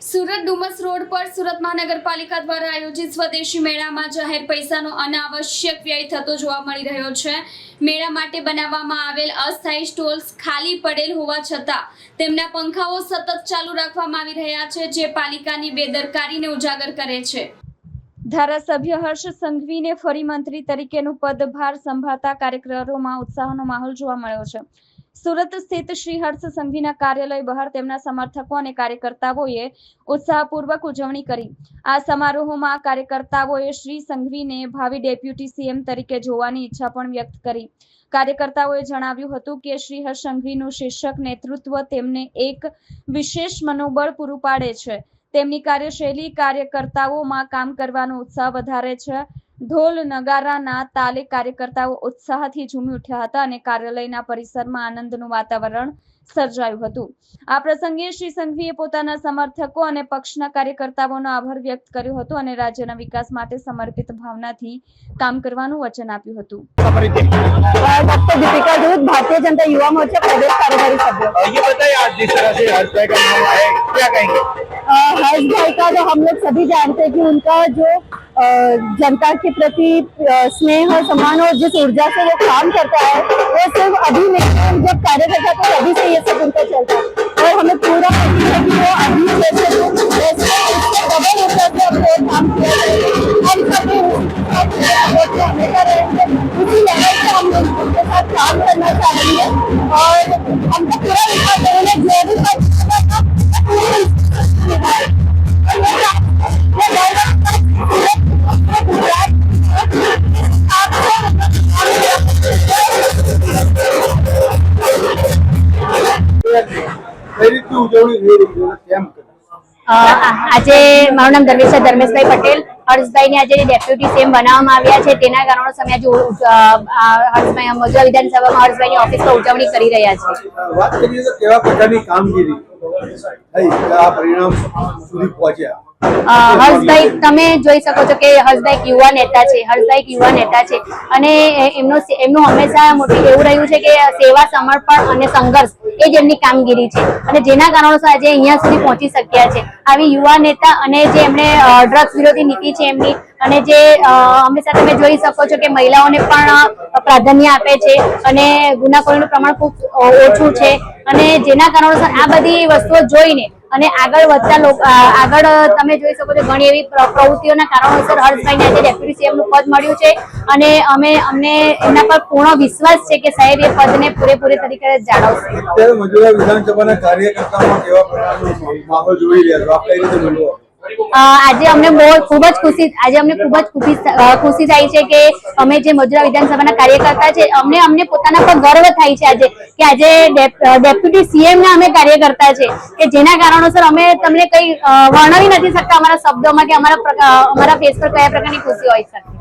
Surat Dumas road પર સુરત મહાનગરપાલિકા દ્વારા આયોજિત સ્વદેશી મેળામાં જાહેર પૈસાનો અનાવશ્યક વ્યય થતો જોવા મળી રહ્યો છે. મેળા માટે બનાવવામાં આવેલ અસ્થાયી સ્ટોલ્સ ખાલી પડેલ હોવા છતાં તેમના પંખાઓ સતત ચાલુ રાખવામાં આવી રહ્યા છે, જે પાલિકાની બેદરકારીને ઉજાગર કરે છે. ધારાસભ્ય હર્ષ સંઘવીને ફરી મંત્રી તરીકેનું પદભાર સંભાળતા કાર્યકરોમાં ઉત્સાહનો માહોલ જોવા મળ્યો છે. સુરત સ્થિત શ્રી હર્ષ સંઘવીના કાર્યાલય બહાર તેમના સમર્થકો અને કાર્યકર્તાઓએ ઉત્સાહપૂર્વક ઉજવણી કરી. આ સમારોહમાં કાર્યકર્તાઓએ શ્રી સંઘવીને ભાવિ ડેપ્યુટી સીએમ તરીકે જોવાની ઈચ્છા પણ વ્યક્ત કરી. કાર્યકર્તાઓએ જણાવ્યું હતું કે શ્રી હર્ષ સંઘવીનું શીર્ષક નેતૃત્વ તેમને એક વિશેષ મનોબળ પૂરું પાડે છે. તેમની કાર્યશૈલી કાર્યકર્તાઓમાં કામ કરવાનો ઉત્સાહ વધારે છે. ઢોલ નગારાના તાલે કાર્યકર્તાઓ ઉત્સાહથી ઝૂમી ઉઠ્યા હતા અને કાર્યાલયના પરિસરમાં આનંદનું વાતાવરણ સર્જાયું હતું આ પ્રસંગે શ્રી સંઘવીએ પોતાના સમર્થકો અને પક્ષના કાર્યકર્તાઓનો આભાર વ્યક્ત કર્યો હતો અને રાજ્યના વિકાસ માટે સમર્પિત ભાવનાથી કામ કરવાનું વચન આપ્યું હતું डॉक्टर दीपिका दूध भारतीय जनता युवा मोर्चा प्रदेश कार्यकारी सभ्य और ये बताइए आज जिस तरह से हर्ष भाई का नाम आया है, क्या कहेंगे अ, हर्ष भाई का तो हम लोग सभी जानते हैं कि उनका जो अ, जनता के प्रति स्नेह और सम्मान और जिस ऊर्जा से वो काम करता है, वो सिर्फ़ अभी नहीं, जब कार्यकर्ता थे अभी से ये सब उनका चलता है और हमें पूरा है कि वो अभी जैसे डबल ऊर्जा से। हम सभी उसी से हम लोग उनके साथ काम करना चाहेंगे और हमको पूरा विश्वास जो भी ઉજવણી થઈ રહી છે કેમ આજે મારું નામ ધર્મેશ છે ધર્મેશભાઈ પટેલ. હર્ષભાઈને આજે ડેપ્યુટી સીએમ બનાવવામાં આવ્યા છે. તેના કારણોસર અમે આજે હર્ષભાઈ મજૂરા વિધાનસભામાં હર્ષભાઈની ઓફિસ ઉજવણી કરી રહ્યા છે. વાત કરીએ તો કેવા પ્રકારની કામગીરી? થઈ આ પરિણામ સુધી પહોંચ્યા. હર્ષભાઈ તમે જોઈ શકો છો કે હર્ષભાઈ યુવા નેતા છે હર્ષભાઈ યુવા નેતા છે. અને એમનો એમનું હંમેશા મોટી એવું રહ્યું છે કે સેવા, સમર્પણ અને સંઘર્ષ એ જ એમની કામગીરી છે. અને જેના કારણોસર આજે અહીંયા સુધી પહોંચી શક્યા છે. આવી યુવા નેતા અને જે એમણે ડ્રગ્સ વિરોધી નીતિ છે એમની અને જે હંમેશા તમે જોઈ શકો છો કે મહિલાઓને પણ પ્રાધાન્ય આપે છે અને ગુનાખોરીનું પ્રમાણ ખૂબ ઓછું છે. અને જેના કારણોસર આ બધી વસ્તુઓ જોઈને અને આગળ વધતા લોકો આગળ તમે જોઈ શકો છો ઘણી એવી પ્રવૃત્તિઓના કારણોસર હર્ષભાઈને આજે ડેપ્યુટી સીએમનું પદ મળ્યું છે. અને અમે, અમને એમના પર પૂર્ણ વિશ્વાસ છે કે સાહેબ એ પદને પૂરેપૂરી તરીકે જાળવશે. વિધાનસભાના કાર્યકર્તાઓમાં માહોલ જોઈ રહ્યા છો? આજે અમને બહુ ખૂબ જ ખુશી, આજે અમને ખૂબ જ ખુશી થાય છે કે અમે જે મજુરા વિધાનસભાના કાર્યકર્તા છે, અમને અમને પોતાના પર ગર્વ થાય છે આજે કે આજે ડેપ્યુટી સીએમ ના અમે કાર્યકર્તા છે, કે જેના કારણોસર અમે તમને કઈ વર્ણવી નથી શકતા અમારા શબ્દોમાં કે અમારા અમારા ફેસ પર કયા પ્રકારની ખુશી હોય શકે.